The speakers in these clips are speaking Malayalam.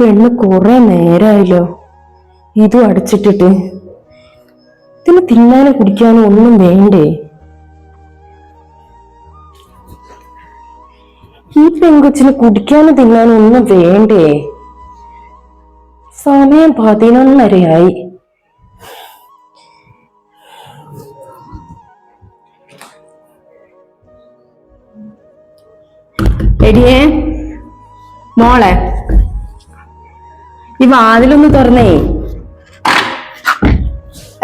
പെണ്ണ് കുറെ നേരമായല്ലോ ഇതും അടച്ചിട്ടിട്ട്. ഇതിന് തിന്നാനും കുടിക്കാനും ഒന്നും വേണ്ടേ? ഈ പെൺകൊച്ചിന് കുടിക്കാനും തിന്നാനും ഒന്നും വേണ്ടേ? സമയം പതിനൊന്നരയായി. എടിയേ മോളെ. ഈ വാതിലൊന്ന് തുറന്നേ.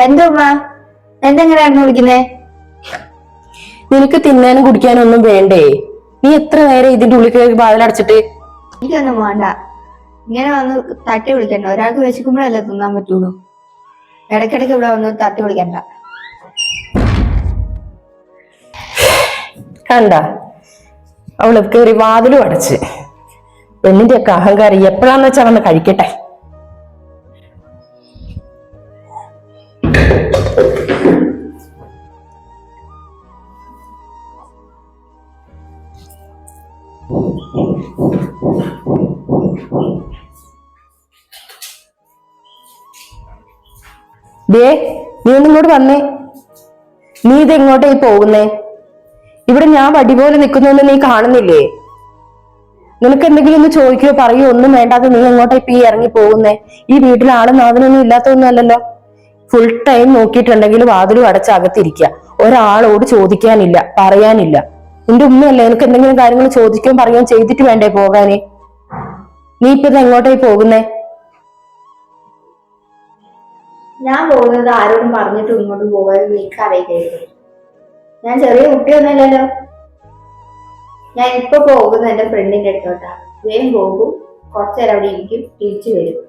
എന്താ ഉമ്മ എന്തെങ്ങനെയായിരുന്നു വിളിക്കുന്നേ? നിനക്ക് തിന്നാനും കുടിക്കാനും ഒന്നും വേണ്ടേ? നീ എത്ര നേരം ഇതിന്റെ ഉള്ളിൽ കയറി വാതിലടച്ചിട്ട്? എനിക്കൊന്നും വേണ്ട. ഇങ്ങനെ വന്ന് തട്ടി വിളിക്കണ്ട. ഒരാൾക്ക് വിശക്കുമ്പോഴല്ലേ തിന്നാൻ പറ്റുള്ളൂ. ഇടയ്ക്കിടയ്ക്ക് ഇവിടെ വന്ന് തട്ടി വിളിക്കണ്ട. കണ്ട അവൾ കയറി വാതിലും അടച്ച്. പെണ്ണിന്റെ ഒക്കെ അഹങ്കാരം എപ്പോഴാന്ന് വെച്ചാൽ വന്ന് കഴിക്കട്ടെ. ദേ നീ ഒന്നിങ്ങോട്ട് വന്നേ. നീ ഇതെങ്ങോട്ടേ പോകുന്നേ? ഇവിടെ ഞാൻ വടി പോലെ നിൽക്കുന്നൊന്നും നീ കാണുന്നില്ലേ? നിനക്ക് എന്തെങ്കിലും ഒന്ന് ചോദിക്കുകയോ പറയുകയോ ഒന്നും വേണ്ടാതെ നീ എങ്ങോട്ടാ ഇപ്പൊ ഈ ഇറങ്ങി പോകുന്നേ? ഈ വീട്ടിൽ ആളും നാഥനൊന്നും ഇല്ലാത്തതൊന്നും അല്ലല്ലോ. ഫുൾ ടൈം നോക്കിയിട്ടുണ്ടെങ്കിൽ വാതിലും അടച്ച് അകത്തിരിക്കുക. ഒരാളോട് ചോദിക്കാനില്ല പറയാനില്ല. നിന്റെ ഉമ്മയല്ലേ? എനിക്ക് എന്തെങ്കിലും കാര്യങ്ങൾ ചോദിക്കുകയും പറയുകയും ചെയ്തിട്ട് വേണ്ടേ പോകാനേ? നീ ഇപ്പൊ എങ്ങോട്ടായി പോകുന്നേ? ഞാൻ പോകുന്നത് ആരോടും പറഞ്ഞിട്ട് ഇങ്ങോട്ട് പോകാൻ എനിക്ക് അറിയില്ലായിരുന്നു ഞാൻ ചെറിയ കുട്ടിയൊന്നുമല്ലല്ലോ ഞാൻ ഇപ്പൊ പോകുന്നത് എന്റെ ഫ്രണ്ടിന്റെ അടുത്തോട്ടാ. വേഗം പോകും. കുറച്ചേരം അവിടെ ഇരിക്കും തിരിച്ചു വരും.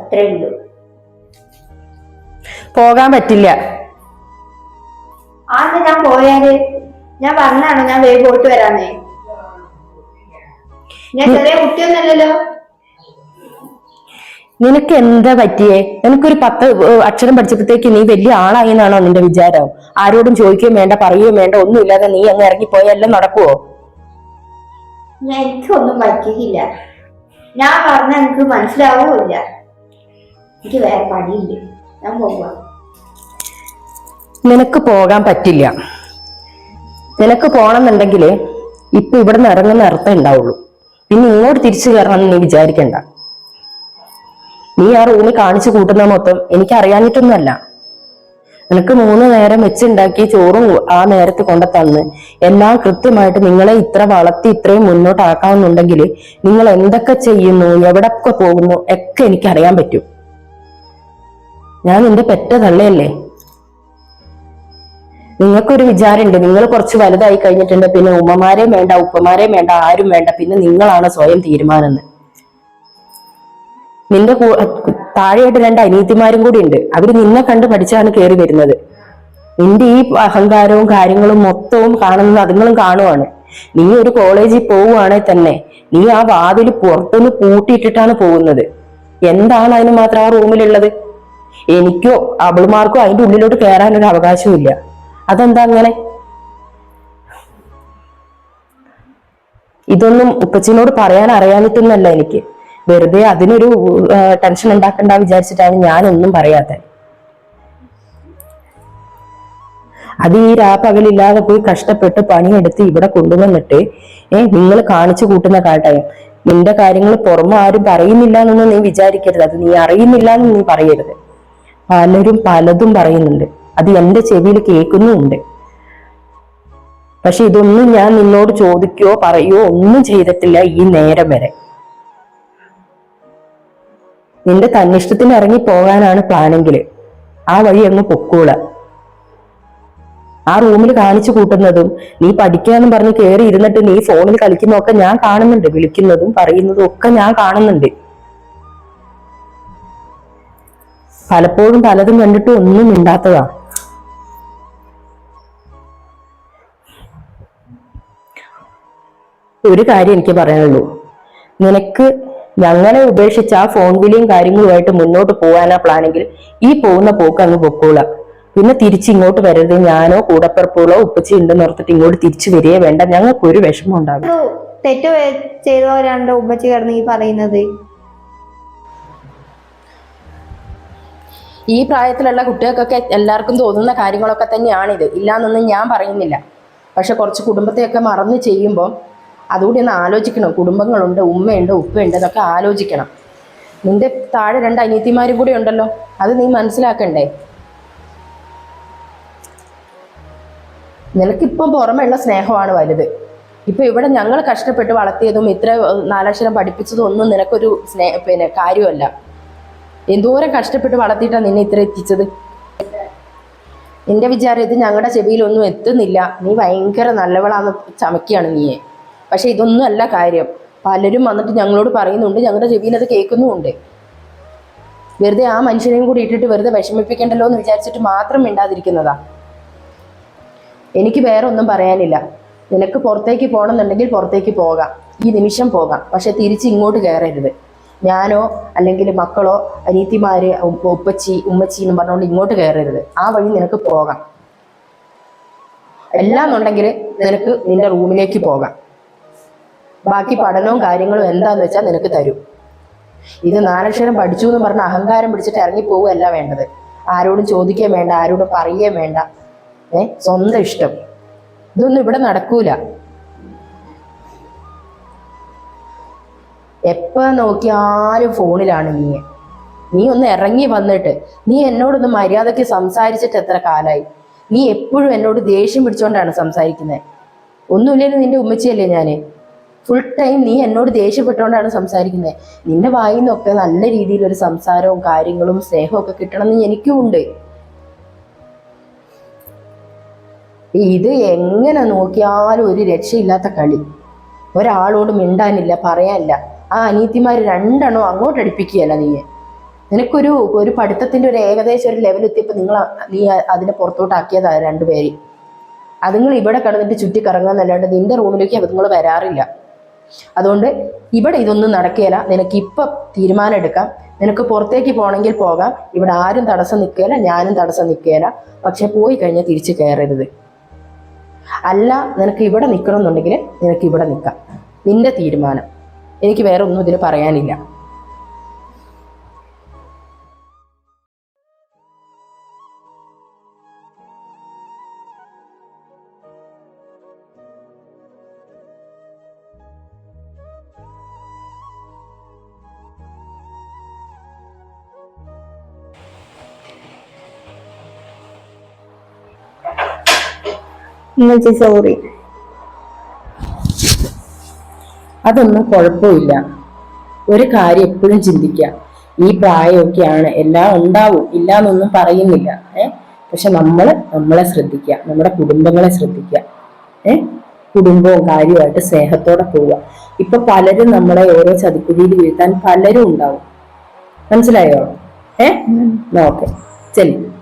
അത്രേ ഉള്ളൂ. പോകാൻ പറ്റില്ല. ആന്ന് ഞാൻ പോയാൽ? ഞാൻ പറഞ്ഞാണോ ഞാൻ വേഗം പോയിട്ട് വരാന്നേ. ഞാൻ ചെറിയ കുട്ടിയൊന്നല്ലല്ലോ? നിനക്ക് എന്താ പറ്റിയേ? നിനക്കൊരു പത്ത് അക്ഷരം പഠിച്ചപ്പോഴത്തേക്ക് നീ വലിയ ആളായി എന്നാണോ നിന്റെ വിചാരം? ആരോടും ചോദിക്കുകയും വേണ്ട പറയുകയും വേണ്ട ഒന്നും ഇല്ലാതെ നീ അങ്ങ് ഇറങ്ങി എല്ലാം നടക്കുവോ? ഞാൻ എനിക്കൊന്നും പറ്റിയില്ല. ഞാൻ പറഞ്ഞ എനിക്ക് മനസ്സിലാവൂല്ല എനിക്ക് വേറെ പണിയില്ല. ഞാൻ പോവാ. നിനക്ക് പോകാൻ പറ്റില്ല. നിനക്ക് പോണമെന്നുണ്ടെങ്കിൽ ഇപ്പൊ ഇവിടെ നിന്ന് ഇറങ്ങുന്ന അർത്ഥം ഉണ്ടാവുള്ളൂ. പിന്നെ ഇങ്ങോട്ട് തിരിച്ചു കയറണം നീ വിചാരിക്കണ്ട. നീ ആ റൂമിൽ കാണിച്ചു കൂട്ടുന്ന മൊത്തം എനിക്ക് അറിയാഞ്ഞിട്ടൊന്നുമല്ല നിനക്ക് മൂന്ന് നേരം വെച്ചുണ്ടാക്കി ചോറും ആ നേരത്ത് കൊണ്ട തന്ന് എല്ലാം കൃത്യമായിട്ട് നിങ്ങളെ ഇത്ര വളർത്തി ഇത്രയും മുന്നോട്ടാക്കാമെന്നുണ്ടെങ്കിൽ നിങ്ങൾ എന്തൊക്കെ ചെയ്യുന്നു എവിടൊക്കെ പോകുന്നു ഒക്കെ എനിക്ക് അറിയാൻ പറ്റും. ഞാൻ നിന്റെ പെറ്റ തള്ളയല്ലേ നിങ്ങൾക്കൊരു വിചാരമുണ്ട്. നിങ്ങൾ കുറച്ച് വലുതായി കഴിഞ്ഞിട്ടുണ്ട്. പിന്നെ ഉമ്മമാരെയും വേണ്ട ഉപ്പമാരെയും വേണ്ട ആരും വേണ്ട. പിന്നെ നിങ്ങളാണ് സ്വയം തീരുമാനം. നിന്റെ താഴെയായിട്ട് രണ്ട് അനീതിമാരും കൂടി ഉണ്ട്. അവർ നിന്നെ കണ്ട് പഠിച്ചാണ് കയറി വരുന്നത്. നിന്റെ ഈ അഹങ്കാരവും കാര്യങ്ങളും മൊത്തവും കാണുന്നത് അതുങ്ങളും കാണുവാണ്. നീ ഒരു കോളേജിൽ പോവുകയാണെങ്കിൽ തന്നെ നീ ആ വാതിൽ പുറത്തുനിന്ന് പൂട്ടിയിട്ടിട്ടാണ് പോകുന്നത്. എന്താണ് അതിന് മാത്രം ആ റൂമിലുള്ളത്? എനിക്കോ അവളുമാർക്കോ അതിന്റെ ഉള്ളിലോട്ട് കയറാനൊരു അവകാശവും ഇല്ല അതെന്താ അങ്ങനെ? ഇതൊന്നും ഉപ്പച്ചിനോട് പറയാൻ അറിയാനിട്ടൊന്നല്ല എനിക്ക്. വെറുതെ അതിനൊരു ടെൻഷൻ ഉണ്ടാക്കണ്ട വിചാരിച്ചിട്ടാണ് ഞാനൊന്നും പറയാത്തത് അത് ഈ രാപ്പകലില്ലാതെ പോയി കഷ്ടപ്പെട്ട് പണിയെടുത്ത് ഇവിടെ കൊണ്ടുവന്നിട്ട് ഏഹ് നിങ്ങൾ കാണിച്ചു കൂട്ടുന്ന കാട്ടയം നിന്റെ കാര്യങ്ങൾ പുറമെ ആരും പറയുന്നില്ല എന്നൊന്നും നീ വിചാരിക്കരുത്. അത് നീ അറിയുന്നില്ല എന്ന് നീ പറയരുത്. പലരും പലതും പറയുന്നുണ്ട്. അത് എന്റെ ചെവിയിൽ കേൾക്കുന്നുമുണ്ട്. പക്ഷെ ഇതൊന്നും ഞാൻ നിന്നോട് ചോദിക്കുകയോ പറയുകയോ ഒന്നും ചെയ്തിട്ടില്ല ഈ നേരം വരെ. നിന്റെ തന്നിഷ്ടത്തിന് ഇറങ്ങി പോകാനാണ് പ്ലാനെങ്കിൽ ആ വഴി അങ്ങ് പൊക്കൂള. ആ റൂമിൽ കാണിച്ചു കൂട്ടുന്നതും നീ പഠിക്കാന്ന് പറഞ്ഞ് കയറി ഇരുന്നിട്ട് നീ ഫോണിൽ കളിക്കുന്നതൊക്കെ ഞാൻ കാണുന്നുണ്ട്. വിളിക്കുന്നതും പറയുന്നതും ഒക്കെ ഞാൻ കാണുന്നുണ്ട്. പലപ്പോഴും പലതും കണ്ടിട്ട് ഒന്നും മിണ്ടാത്തതാ. ഒരു കാര്യം എനിക്ക് പറയാനുള്ളൂ. നിനക്ക് ഞങ്ങളെ ഉപേക്ഷിച്ച് ആ ഫോൺ വിലയും കാര്യങ്ങളുമായിട്ട് മുന്നോട്ട് പോകാനാ പ്ലാനെങ്കിൽ ഈ പോകുന്ന പോക്ക് അങ്ങ് പൊക്കോളാം പിന്നെ തിരിച്ചിങ്ങോട്ട് വരരുത്. ഞാനോ കൂടപ്പറപ്പുകളോ ഉപ്പച്ചി ഉണ്ടെന്ന് ഓർത്തിട്ട് ഇങ്ങോട്ട് തിരിച്ചു വരികയെ വേണ്ട. ഞങ്ങൾക്ക് ഒരു വിഷമം ഉണ്ടാകും തെറ്റ് ചെയ്തവരാണ്ടോ ഉപ്പച്ചി കിടന്ന് പറയുന്നത്. ഈ പ്രായത്തിലുള്ള കുട്ടികൾക്കൊക്കെ എല്ലാവർക്കും തോന്നുന്ന കാര്യങ്ങളൊക്കെ തന്നെയാണിത്. ഇല്ലാന്നൊന്നും ഞാൻ പറയുന്നില്ല. പക്ഷെ കുറച്ച് കുടുംബത്തെയൊക്കെ മറന്ന് ചെയ്യുമ്പോൾ അതുകൂടി ഒന്ന് ആലോചിക്കണം. കുടുംബങ്ങളുണ്ട് ഉമ്മയുണ്ട് ഉപ്പയുണ്ട് എന്നൊക്കെ ആലോചിക്കണം. നിന്റെ താഴെ രണ്ട് അനിയത്തിമാരും കൂടി ഉണ്ടല്ലോ അത് നീ മനസ്സിലാക്കണ്ടേ? നിനക്കിപ്പം പുറമെയുള്ള സ്നേഹമാണ് വലുത്. ഇപ്പൊ ഇവിടെ ഞങ്ങൾ കഷ്ടപ്പെട്ട് വളർത്തിയതും ഇത്ര നാലക്ഷരം പഠിപ്പിച്ചതും ഒന്നും നിനക്കൊരു സ്നേ പിന്നെ കാര്യമല്ല. എന്തോരം കഷ്ടപ്പെട്ട് വളർത്തിയിട്ടാണ് നിന്നെ ഇത്ര എത്തിച്ചത്? എന്റെ വിചാരം ഇത് ഞങ്ങളുടെ ചെവിയിലൊന്നും എത്തുന്നില്ല. നീ ഭയങ്കര നല്ലവളാന്ന് ചമക്കുകയാണ് നീയെ. പക്ഷെ ഇതൊന്നും അല്ല കാര്യം. പലരും വന്നിട്ട് ഞങ്ങളോട് പറയുന്നുണ്ട് ഞങ്ങളുടെ ചെവിയിൽ അത് കേൾക്കുന്നുമുണ്ട്. വെറുതെ ആ മനുഷ്യനെയും കൂടി ഇട്ടിട്ട് വെറുതെ വിഷമിപ്പിക്കണ്ടല്ലോ എന്ന് വിചാരിച്ചിട്ട് മാത്രം മിണ്ടാതിരിക്കുന്നതാ. എനിക്ക് വേറെ ഒന്നും പറയാനില്ല. നിനക്ക് പുറത്തേക്ക് പോകണമെന്നുണ്ടെങ്കിൽ പുറത്തേക്ക് പോകാം. ഈ നിമിഷം പോകാം. പക്ഷെ തിരിച്ച് ഇങ്ങോട്ട് കയറരുത്. ഞാനോ അല്ലെങ്കിൽ മക്കളോ അനീത്തിമാര് ഉപ്പച്ചി ഉമ്മച്ചി എന്ന് പറഞ്ഞുകൊണ്ട് ഇങ്ങോട്ട് കയറരുത്. ആ വഴി നിനക്ക് പോകാം. എല്ലാം ഉണ്ടെങ്കിൽ നിനക്ക് നിന്റെ റൂമിലേക്ക് പോകാം. ബാക്കി പഠനവും കാര്യങ്ങളും എന്താന്ന് വെച്ചാൽ നിനക്ക് തരും. ഇത് നാലക്ഷരം പഠിച്ചു എന്ന് പറഞ്ഞ അഹങ്കാരം പിടിച്ചിട്ട് ഇറങ്ങി പോവുകയല്ല വേണ്ടത്. ആരോടും ചോദിക്കുകയും വേണ്ട ആരോടും പറയുകയും വേണ്ട. ഏ? സ്വന്തം ഇഷ്ടം. ഇതൊന്നും ഇവിടെ നടക്കൂല. എപ്പോ നോക്കിയാലും ഫോണിലാണ് നീ. നീ ഒന്ന് ഇറങ്ങി വന്നിട്ട് നീ എന്നോടൊന്ന് മര്യാദയ്ക്ക് സംസാരിച്ചിട്ട് എത്ര കാലായി? നീ എപ്പോഴും എന്നോട് ദേഷ്യം പിടിച്ചോണ്ടാണ് സംസാരിക്കുന്നത് ഒന്നുമില്ലെങ്കിൽ നിന്റെ ഉമ്മച്ചിയല്ലേ ഞാൻ? ഫുൾ ടൈം നീ എന്നോട് ദേഷ്യപ്പെട്ടുകൊണ്ടാണ് സംസാരിക്കുന്നത് നിന്റെ വായിൽ നിന്നൊക്കെ നല്ല രീതിയിൽ ഒരു സംസാരവും കാര്യങ്ങളും സ്നേഹവും ഒക്കെ കിട്ടണമെന്ന് എനിക്കും ഉണ്ട്. ഇത് എങ്ങനെ നോക്കിയാലും ഒരു രക്ഷയില്ലാത്ത കളി. ഒരാളോട് മിണ്ടാനില്ല പറയാനില്ല. ആ അനീത്തിമാർ രണ്ടെണ്ണം അങ്ങോട്ട് അടുപ്പിക്കുകയല്ല നീ നിനക്കൊരു ഒരു പഠിത്തത്തിന്റെ ഒരു ഏകദേശം ഒരു ലെവൽ എത്തിയപ്പോൾ നിങ്ങൾ നീ അതിനെ പുറത്തോട്ടാക്കിയതാ രണ്ടുപേരെയും അതുങ്ങൾ ഇവിടെ കിടന്നിട്ട് ചുറ്റി കറങ്ങാന്നല്ലാണ്ട് നിന്റെ റൂമിലേക്ക് അതുങ്ങൾ വരാറില്ല. അതുകൊണ്ട് ഇവിടെ ഇതൊന്നും നടക്കുകയില്ല നിനക്ക് ഇപ്പം തീരുമാനം എടുക്കാം നിനക്ക് പുറത്തേക്ക് പോകണമെങ്കിൽ പോകാം. ഇവിടെ ആരും തടസ്സം നിൽക്കുകയില്ല ഞാനും തടസ്സം നിൽക്കുകയില്ല പക്ഷെ പോയി കഴിഞ്ഞാൽ തിരിച്ചു കയറരുത് അല്ല നിനക്ക് ഇവിടെ നിൽക്കണം എന്നുണ്ടെങ്കിൽ നിനക്ക് ഇവിടെ നിൽക്കാം നിന്റെ തീരുമാനം. എനിക്ക് വേറെ ഒന്നും ഇതിൽ പറയാനില്ല. ഉമ്മച്ചി സോറി അതൊന്നും കുഴപ്പമില്ല. ഒരു കാര്യം എപ്പോഴും ചിന്തിക്കുക. ഈ പ്രായമൊക്കെയാണ് എല്ലാം ഉണ്ടാവും ഇല്ല എന്നൊന്നും പറയുന്നില്ല. ഏ? പക്ഷെ നമ്മൾ നമ്മളെ ശ്രദ്ധിക്കുക നമ്മുടെ കുടുംബങ്ങളെ ശ്രദ്ധിക്കുക. ഏ? കുടുംബവും കാര്യമായിട്ട് സ്നേഹത്തോടെ പോവുക. ഇപ്പൊ പലരും നമ്മളെ ഓരോ ചതിക്കുഴിയിൽ വീഴ്ത്താൻ പലരും ഉണ്ടാവും. മനസ്സിലായോ? ഏ? ഓക്കെ. ചെല്ലു